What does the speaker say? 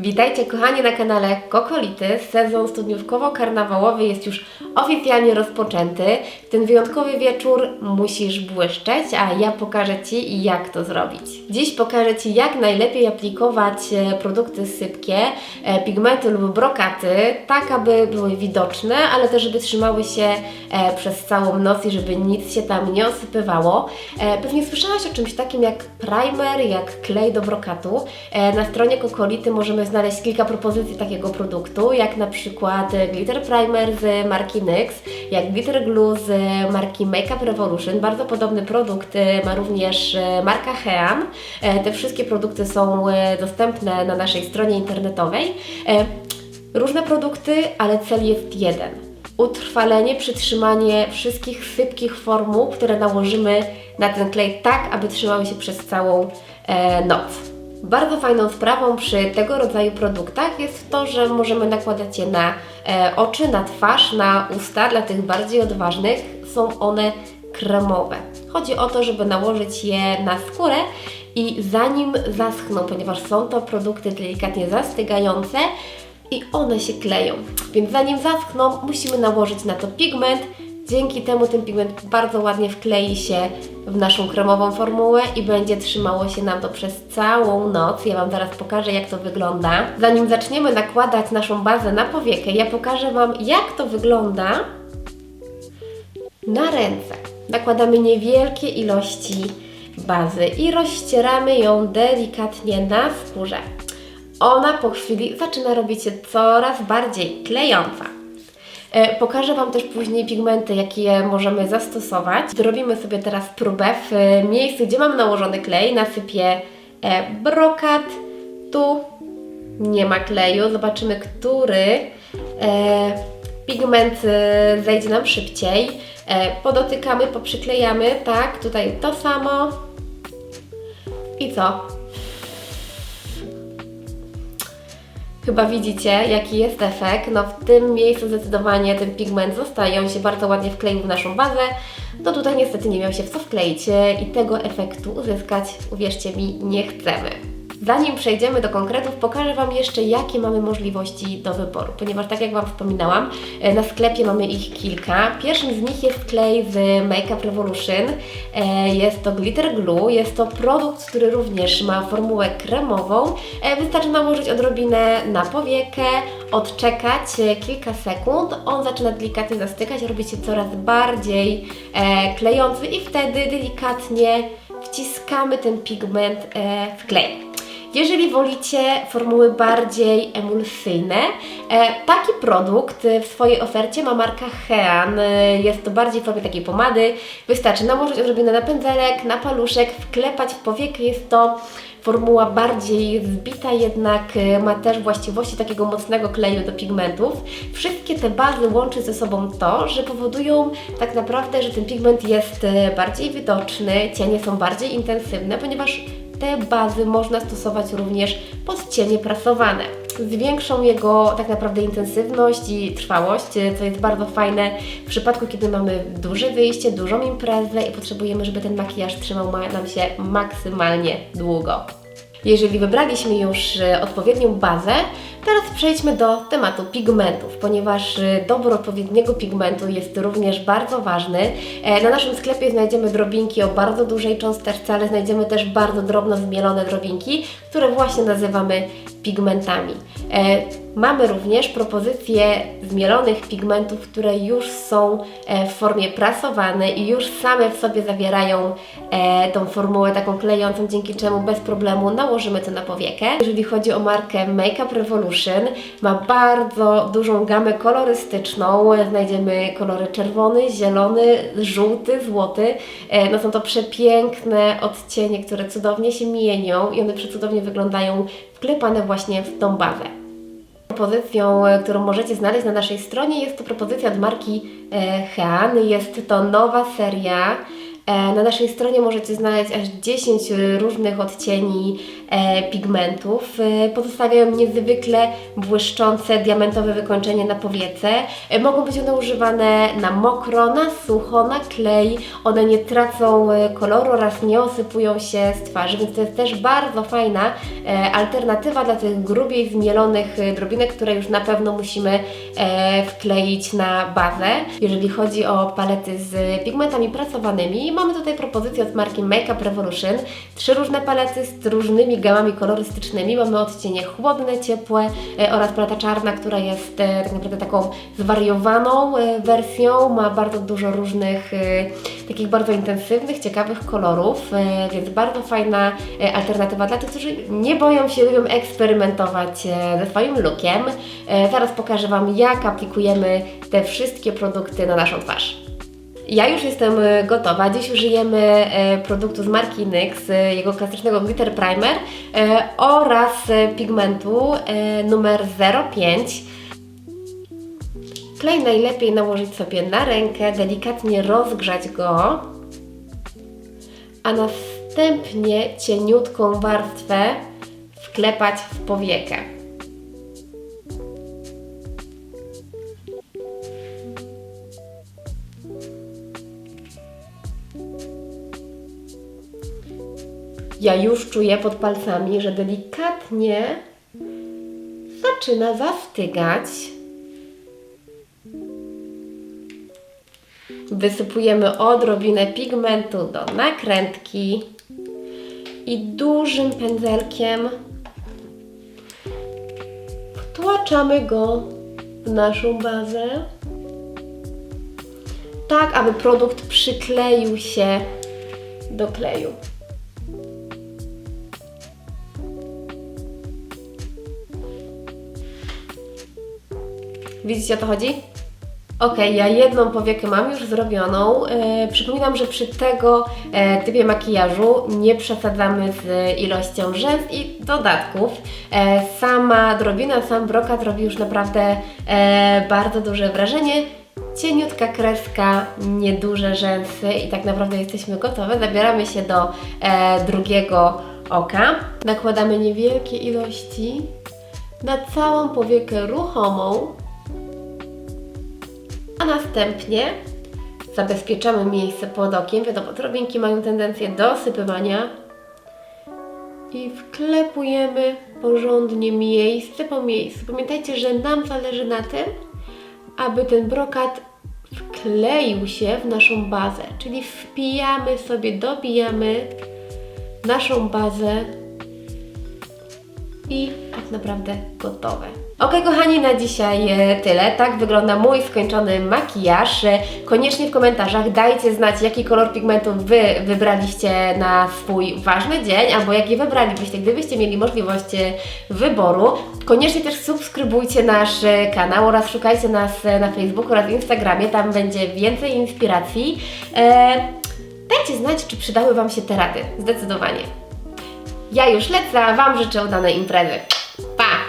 Witajcie kochani na kanale Kokolity. Sezon studniówkowo-karnawałowy jest już oficjalnie rozpoczęty. W ten wyjątkowy wieczór musisz błyszczeć, a ja pokażę Ci jak to zrobić. Dziś pokażę Ci jak najlepiej aplikować e, produkty sypkie, e, pigmenty lub brokaty, tak aby były widoczne, ale też żeby trzymały się e, przez całą noc i żeby nic się tam nie osypywało. Pewnie słyszałaś o czymś takim jak primer, jak klej do brokatu. Na stronie Kokolity możemy znaleźć kilka propozycji takiego produktu, jak na przykład e, Glitter Primer z marki NYX, jak Glitter Glue z marki Makeup Revolution. Bardzo podobny produkt e, ma również e, marka Hean. E, Te wszystkie produkty są dostępne na naszej stronie internetowej. Różne produkty, ale cel jest jeden. Utrwalenie, przytrzymanie wszystkich sypkich formuł, które nałożymy na ten klej tak, aby trzymały się przez całą noc. Bardzo fajną sprawą przy tego rodzaju produktach jest to, że możemy nakładać je na e, oczy, na twarz, na usta. Dla tych bardziej odważnych są one kremowe. Chodzi o to, żeby nałożyć je na skórę i zanim zaschną, ponieważ są to produkty delikatnie zastygające, i one się kleją. Więc zanim zaschną, musimy nałożyć na to pigment. Dzięki temu ten pigment bardzo ładnie wklei się w naszą kremową formułę i będzie trzymało się nam to przez całą noc. Ja Wam zaraz pokażę, jak to wygląda. Zanim zaczniemy nakładać naszą bazę na powiekę, ja pokażę Wam, jak to wygląda na ręce. Nakładamy niewielkie ilości bazy i rozcieramy ją delikatnie na skórze. Ona po chwili zaczyna robić się coraz bardziej klejąca. E, Pokażę Wam też później pigmenty, jakie możemy zastosować. Zrobimy sobie teraz próbę w miejscu, gdzie mam nałożony klej. Nasypię e, brokat. Tu nie ma kleju. Zobaczymy, który e, pigment zejdzie nam szybciej. Podotykamy, poprzyklejamy. Tak, tutaj to samo. I co? Chyba widzicie, jaki jest efekt. No w tym miejscu zdecydowanie ten pigment zostaje, on się bardzo ładnie wkleił w naszą bazę. No tutaj niestety nie miał się w co wkleić i tego efektu uzyskać, uwierzcie mi, nie chcemy. Zanim przejdziemy do konkretów, pokażę Wam jeszcze, jakie mamy możliwości do wyboru, ponieważ tak jak Wam wspominałam, e, na sklepie mamy ich kilka. Pierwszym z nich jest klej z Makeup Revolution. E, Jest to Glitter Glue, jest to produkt, który również ma formułę kremową. E, Wystarczy nałożyć odrobinę na powiekę, odczekać kilka sekund, on zaczyna delikatnie zastykać, robi się coraz bardziej klejący i wtedy delikatnie wciskamy ten pigment w klej. Jeżeli wolicie formuły bardziej emulsyjne, e, taki produkt w swojej ofercie ma marka Hean. E, Jest to bardziej w formie takiej pomady. Wystarczy nałożyć odrobinę na pędzelek, na paluszek, wklepać w powiekę. Jest to formuła bardziej zbita, jednak e, ma też właściwości takiego mocnego kleju do pigmentów. Wszystkie te bazy łączy ze sobą to, że powodują tak naprawdę, że ten pigment jest bardziej widoczny, cienie są bardziej intensywne, ponieważ te bazy można stosować również pod cienie prasowane. Zwiększą jego tak naprawdę intensywność i trwałość, co jest bardzo fajne w przypadku, kiedy mamy duże wyjście, dużą imprezę i potrzebujemy, żeby ten makijaż trzymał ma- nam się maksymalnie długo. Jeżeli wybraliśmy już e, odpowiednią bazę, teraz przejdźmy do tematu pigmentów, ponieważ e, dobór odpowiedniego pigmentu jest również bardzo ważny. E, Na naszym sklepie znajdziemy drobinki o bardzo dużej cząsteczce, ale znajdziemy też bardzo drobno zmielone drobinki, które właśnie nazywamy pigmentami. Mamy również propozycje zmielonych pigmentów, które już są e, w formie prasowane i już same w sobie zawierają e, tą formułę taką klejącą, dzięki czemu bez problemu nałożymy to na powiekę. Jeżeli chodzi o markę Makeup Revolution, ma bardzo dużą gamę kolorystyczną. Znajdziemy kolory czerwony, zielony, żółty, złoty. E, No są to przepiękne odcienie, które cudownie się mienią i one przecudownie wyglądają wklepane właśnie w tą bazę. Propozycją, e, którą możecie znaleźć na naszej stronie, jest to propozycja od marki e, Hean. Jest to nowa seria Na naszej stronie możecie znaleźć aż 10 różnych odcieni e, pigmentów. E, Pozostawiają niezwykle błyszczące, diamentowe wykończenie na powiece. E, Mogą być one używane na mokro, na sucho, na klej. One nie tracą e, koloru oraz nie osypują się z twarzy, więc to jest też bardzo fajna e, alternatywa dla tych grubiej zmielonych e, drobinek, które już na pewno musimy e, wkleić na bazę. Jeżeli chodzi o palety z pigmentami pracowanymi, mamy tutaj propozycję od marki Makeup Revolution. Trzy różne palety z różnymi gamami kolorystycznymi. Mamy odcienie chłodne, ciepłe e, oraz paleta czarna, która jest e, tak naprawdę taką zwariowaną e, wersją. Ma bardzo dużo różnych takich bardzo intensywnych, ciekawych kolorów, więc bardzo fajna alternatywa dla tych, którzy nie boją się, lubią eksperymentować ze swoim lookiem. Zaraz pokażę Wam, jak aplikujemy te wszystkie produkty na naszą twarz. Ja już jestem e, gotowa. Dziś użyjemy e, produktu z marki NYX, e, jego klasycznego Glitter Primer oraz pigmentu numer 05. Klej najlepiej nałożyć sobie na rękę, delikatnie rozgrzać go, a następnie cieniutką warstwę wklepać w powiekę. Ja już czuję pod palcami, że delikatnie zaczyna zastygać. Wysypujemy odrobinę pigmentu do nakrętki i dużym pędzelkiem wtłaczamy go w naszą bazę, tak aby produkt przykleił się do kleju. Widzicie o to chodzi? Ok, ja jedną powiekę mam już zrobioną. E, przypominam, że przy tego e, typie makijażu nie przesadzamy z ilością rzęs i dodatków. E, sama drobina, sam brokat robi już naprawdę e, bardzo duże wrażenie. Cieniutka kreska, nieduże rzęsy i tak naprawdę jesteśmy gotowe. Zabieramy się do e, drugiego oka. Nakładamy niewielkie ilości na całą powiekę ruchomą a następnie zabezpieczamy miejsce pod okiem. Wiadomo, drobinki mają tendencję do osypywania i wklepujemy porządnie miejsce po miejscu. Pamiętajcie, że nam zależy na tym, aby ten brokat wkleił się w naszą bazę, czyli wpijamy sobie, dobijamy naszą bazę i tak naprawdę gotowe. Ok, kochani, na dzisiaj e, tyle. Tak wygląda mój skończony makijaż. E, Koniecznie w komentarzach dajcie znać, jaki kolor pigmentu Wy wybraliście na swój ważny dzień, albo jaki wybralibyście, gdybyście mieli możliwość e, wyboru. Koniecznie też subskrybujcie nasz kanał oraz szukajcie nas na Facebooku oraz Instagramie, tam będzie więcej inspiracji. E, dajcie znać, czy przydały Wam się te rady. Zdecydowanie. Ja już lecę, a Wam życzę udanej imprezy. Pa!